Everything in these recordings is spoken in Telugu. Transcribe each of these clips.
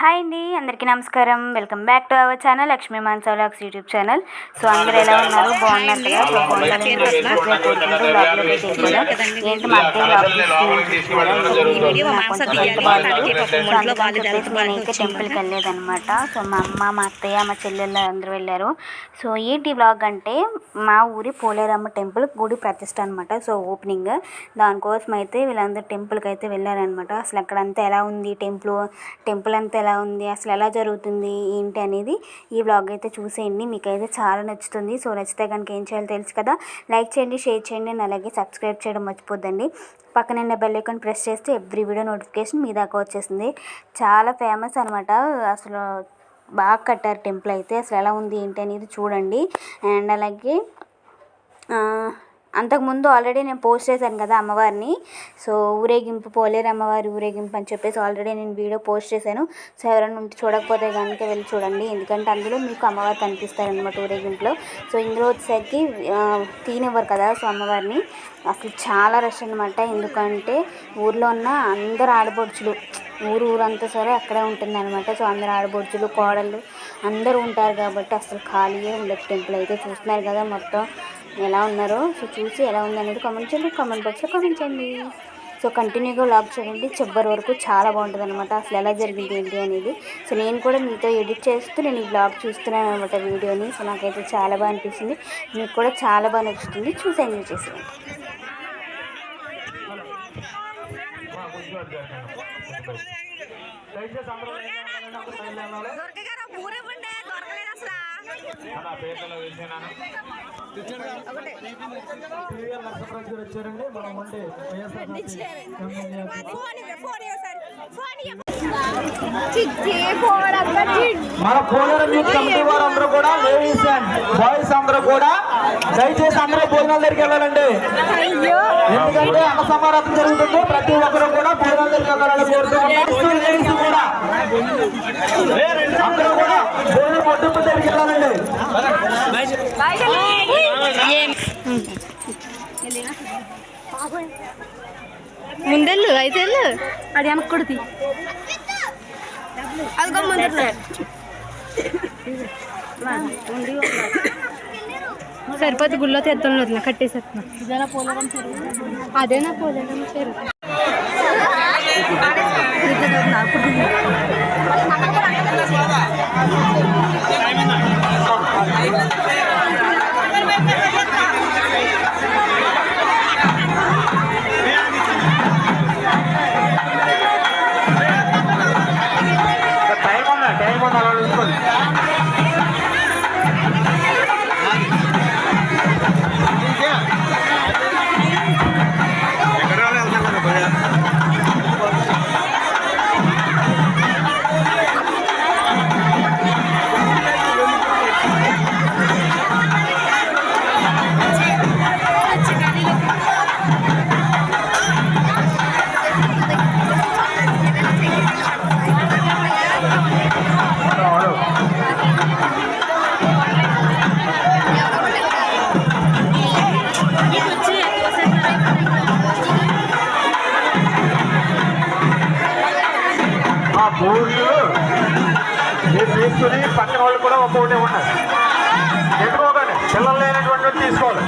హాయ్ అండి అందరికీ నమస్కారం welcome back to our channel Lakshmi Mansa vlogs YouTube channel so అందరూ ఎలా ఉన్నారు బాగున్నారు కదా సో బాగుండాలని ఏంటి మా నేనైతే టెంపుల్కి వెళ్ళేదనమాట సో మా అమ్మ మా అత్తయ్య మా చెల్లెళ్ళు అందరూ వెళ్ళారు సో ఏంటి వ్లాగ్ అంటే మా ఊరి పోలేరమ్మ టెంపుల్ గుడి ప్రతిష్ట అనమాట సో ఓపెనింగ్ దానికోసం అయితే వీళ్ళందరూ టెంపుల్కి అయితే వెళ్ళారనమాట అసలు అక్కడంతా ఎలా ఉంది టెంపుల్ టెంపుల్ అంతా ఎలా ఎలా ఉంది? అసలు ఎలా జరుగుతుంది? ఏంటి అనేది ఈ వ్లాగ్ అయితే చూసేయండి. మీకైతే చాలా నచ్చుతుంది. సో నచ్చితే కనుక ఏం చేయాలో తెలుసు కదా? లైక్ చేయండి షేర్ చేయండి అలాగే సబ్స్క్రైబ్ చేయడం మర్చిపోద్దండి. పక్కన బెల్ ఐకాన్ ప్రెస్ చేస్తే ఎవ్రీ వీడియో నోటిఫికేషన్ మీ దాకా వచ్చేసింది చాలా ఫేమస్ అనమాట అసలు బాగా కట్టారు టెంపుల్ అయితే. అసలు ఎలా ఉంది ఏంటి అనేది చూడండి. అండ్ అలాగే అంతకుముందు ఆల్రెడీ నేను పోస్ట్ చేశాను కదా అమ్మవారిని. సో ఊరేగింపు పోలేరు అమ్మవారి ఊరేగింపు అని చెప్పేసి ఆల్రెడీ నేను వీడియో పోస్ట్ చేశాను. సో ఎవరైనా ఉంటే చూడకపోతే కనుక వెళ్ళి చూడండి. ఎందుకంటే అందులో మీకు అమ్మవారు కనిపిస్తారనమాట ఊరేగింపులో. సో ఇందులో వచ్చేసరికి తీనివ్వరు కదా సో అమ్మవారిని. అసలు చాలా రష్ అనమాట ఎందుకంటే ఊర్లో ఉన్న అందరు ఆడపడుచులు ఊరు ఊరంతా సరే అక్కడే ఉంటుంది అనమాట సో అందరు ఆడపడుచులు కోడళ్ళు అందరూ ఉంటారు కాబట్టి అసలు ఖాళీయే ఉండదు. టెంపుల్ అయితే చూస్తున్నారు కదా మొత్తం. ఎలా ఉన్నారో సో చూసి ఎలా ఉంది అనేది కామెంట్ చేయండి కామెంట్ బాక్స్లో కామెంట్ చేయండి. సో కంటిన్యూగా వ్లాగ్ చేయండి. చివరి వరకు చాలా బాగుంటుంది అనమాట అసలు ఎలా జరిగింది ఏంటి అనేది. సో నేను కూడా మీతో ఎడిట్ చేస్తూ నేను ఈ బ్లాగ్ చూస్తున్నాను అనమాట వీడియోని. సో నాకైతే చాలా బాగా అనిపిస్తుంది. మీకు కూడా చాలా బాగా నచ్చుతుంది. చూసి ఎంజాయ్ చేసేయండి. దొరకగారా? వచ్చారండి మనం ఉండే ఫోన్ ఇవ్వు, ఫోన్ ఇవ్వు సార్. ఫోన్ ఇవ్వు. మన పోలేరు యూత్ కమిటీ వారందరూ కూడా లేడీస్ అండ్ బాయ్స్ అందరూ కూడా దయచేసి అందరూ భోజనాల దగ్గరికి వెళ్ళాలండి. ఎందుకంటే అన్న సమారాధన జరుగుతుంది. ప్రతి ఒక్కరు కూడా భోజనాల దగ్గరికి వెళ్ళాలని కోరుతున్నాం లేడీస్ కూడా అందరూ కూడా భోజనం వడ్డింపు దగ్గరికి వెళ్ళాలండి ముందెళ్ళు అయితే వెళ్ళు. అది వెనక్కొడుతి అదిగో ముందు సరిపోతే గుళ్ళో తెద్దాం వదిన కట్టేసేస్తున్నా అదేనా పోలేరం చెరువు మీరు పక్కన వాళ్ళు కూడా ఒక్కొక్కటి ఉన్నారు ఎక్కువగానే పిల్లలు లేనటువంటి తీసుకోవాలి.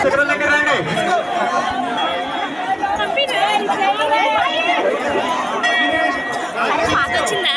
శిఖరం దగ్గర రండి పాత వచ్చిందా.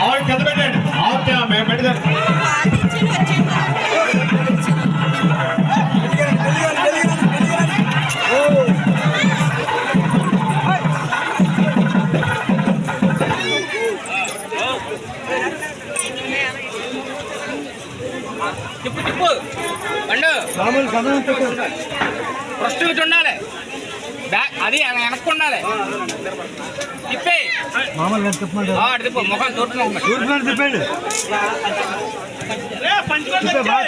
ఆవు కింద పెట్టండి. ఆవు కింద మేము పెడతాం మామూలు గమనం పెట్టు ఫస్ట్ బ్యాక్ అది వెనక్కు ఉండాలి తిప్పే మామూలుగా చెప్పమంటే ఆ, అటు తిప్పు ముఖం తోటి ముఖం పెట్టు. తూర్పు వైపు తిప్పండి తిప్పే, బాగా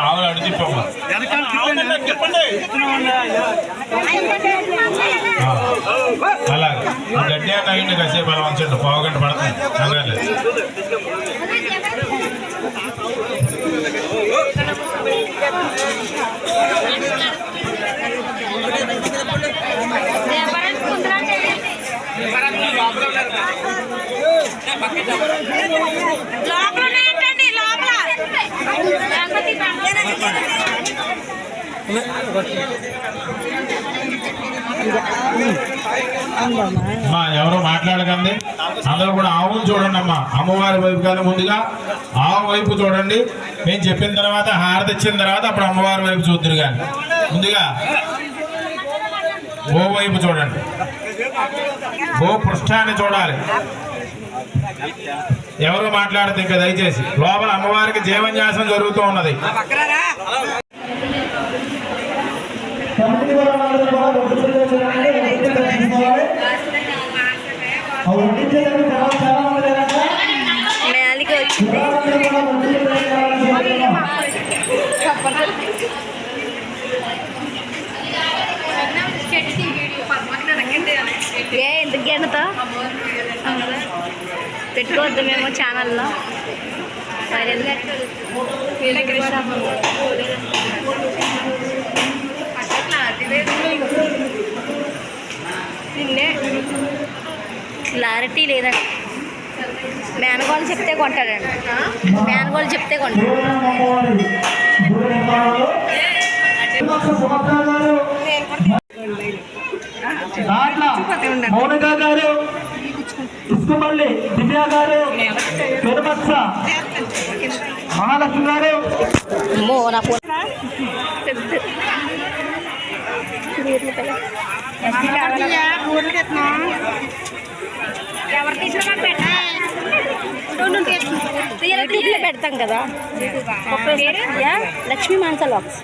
ఆవులు అడిచిపోమ్మా అలాగే గడ్డి తగిన కాసేపు అలా ఉంచండి పావు గంట పడుతుంది లోపల అమ్మా ఎవరు మాట్లాడకండి. అందరూ కూడా ఆవును చూడండి అమ్మా అమ్మవారి వైపు కానీ ముందుగా ఆవు వైపు చూడండి. నేను చెప్పిన తర్వాత హారతి ఇచ్చిన తర్వాత అప్పుడు అమ్మవారి వైపు చూద్దరు కానీ ముందుగా ఓ వైపు చూడండి. ఓ పృష్ఠాన్ని చూడాలి. ఎవరు మాట్లాడదు ఇంకా దయచేసి. లోపల అమ్మవారికి జీవన్యాసం జరుగుతూ ఉన్నది. కమిటీ వారందరూ కూడా వడ్డించే చేయాలి, వడ్డించే తీసుకోవాలి. ఆ వడ్డించేదానికి చాలా చాలా మంది లేరంటే మేలికి వచ్చింది అందరూ కూడా వడ్డించే చేయాలని కోరుతున్నాం. ఏ ఎందుకు గెండతో పెట్టుకోవద్దు మేము ఛానల్లో క్లారిటీ లేదండి. మేనగోళ్ళు చెప్తే కొంటాడండి. మేనగోళ్ళు చెప్తే కొంటాడు. పూర్ణ మౌనిక గారు. ఇసుకపల్లి దివ్య గారు పెరుమత్స మహాలక్ష్మి గారు. పెడతాం కదా లక్ష్మీ మానస లాక్స్.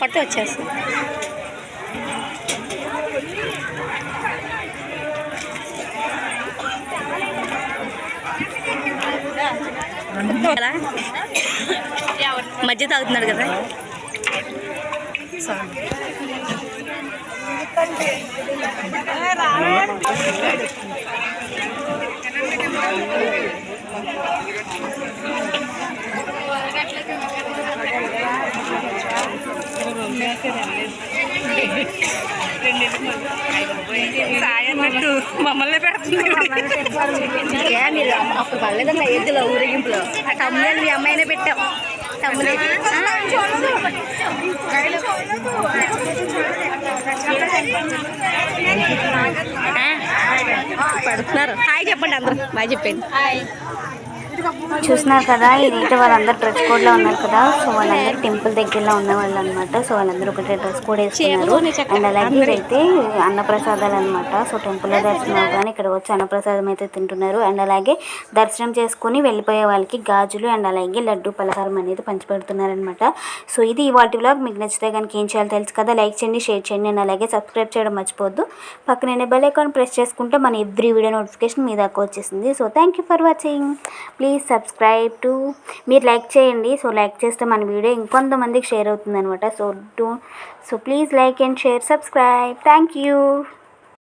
కొట్ట వచ్చేస్తుంది. కదా? మధ్య తాగుతున్నాడు కదా మమ్మల్ని పెడుతుంది ఏ మీరు అప్పుడు ఎద్దులో ఊరేగింపులో? ఆ తమ్ముళ్ళు మీ అమ్మాయినే పెట్టాం తమ్ముడు పడుతున్నారు. హాయ్ చెప్పండి అందరూ. బాగా చెప్పండి. చూస్తున్నారు కదా ఇదైతే వాళ్ళందరూ డ్రెస్ కోడ్లో ఉన్నారు కదా. సో వాళ్ళందరూ టెంపుల్ దగ్గరలో ఉన్న వాళ్ళు అనమాట సో వాళ్ళందరూ ఒకటే డ్రెస్ కోడ్ వేసుకున్నారు. అండ్ అలాగే ఇదైతే అన్నప్రసాదాలు అనమాట సో టెంపుల్లో దర్శనం అవగానే ఇక్కడ వచ్చి అన్నప్రసాదం అయితే తింటున్నారు. అండ్ అలాగే దర్శనం చేసుకుని వెళ్ళిపోయే వాళ్ళకి గాజులు అండ్ అలాగే లడ్డు పలహారం అనేది పంచిపెడుతున్నారు అనమాట సో ఇది ఇవాటి వ్లాగ్. మీకు నచ్చితే కనుక ఏం చేయాలో తెలుసు కదా. లైక్ చేయండి షేర్ చేయండి అండ్ అలాగే సబ్స్క్రైబ్ చేయడం మర్చిపోవద్దు. పక్కనే బెల్ ఐకాన్ ప్రెస్ చేసుకుంటే మన ఎవ్రీ వీడియో నోటిఫికేషన్ మీ దాకా వచ్చేసింది. So thank you for watching. Please please subscribe to మీరు లైక్ చేయండి. సో లైక్ చేస్తే మన వీడియో ఇంకొంతమందికి షేర్ అవుతుంది అనమాట so do so please like and share subscribe thank you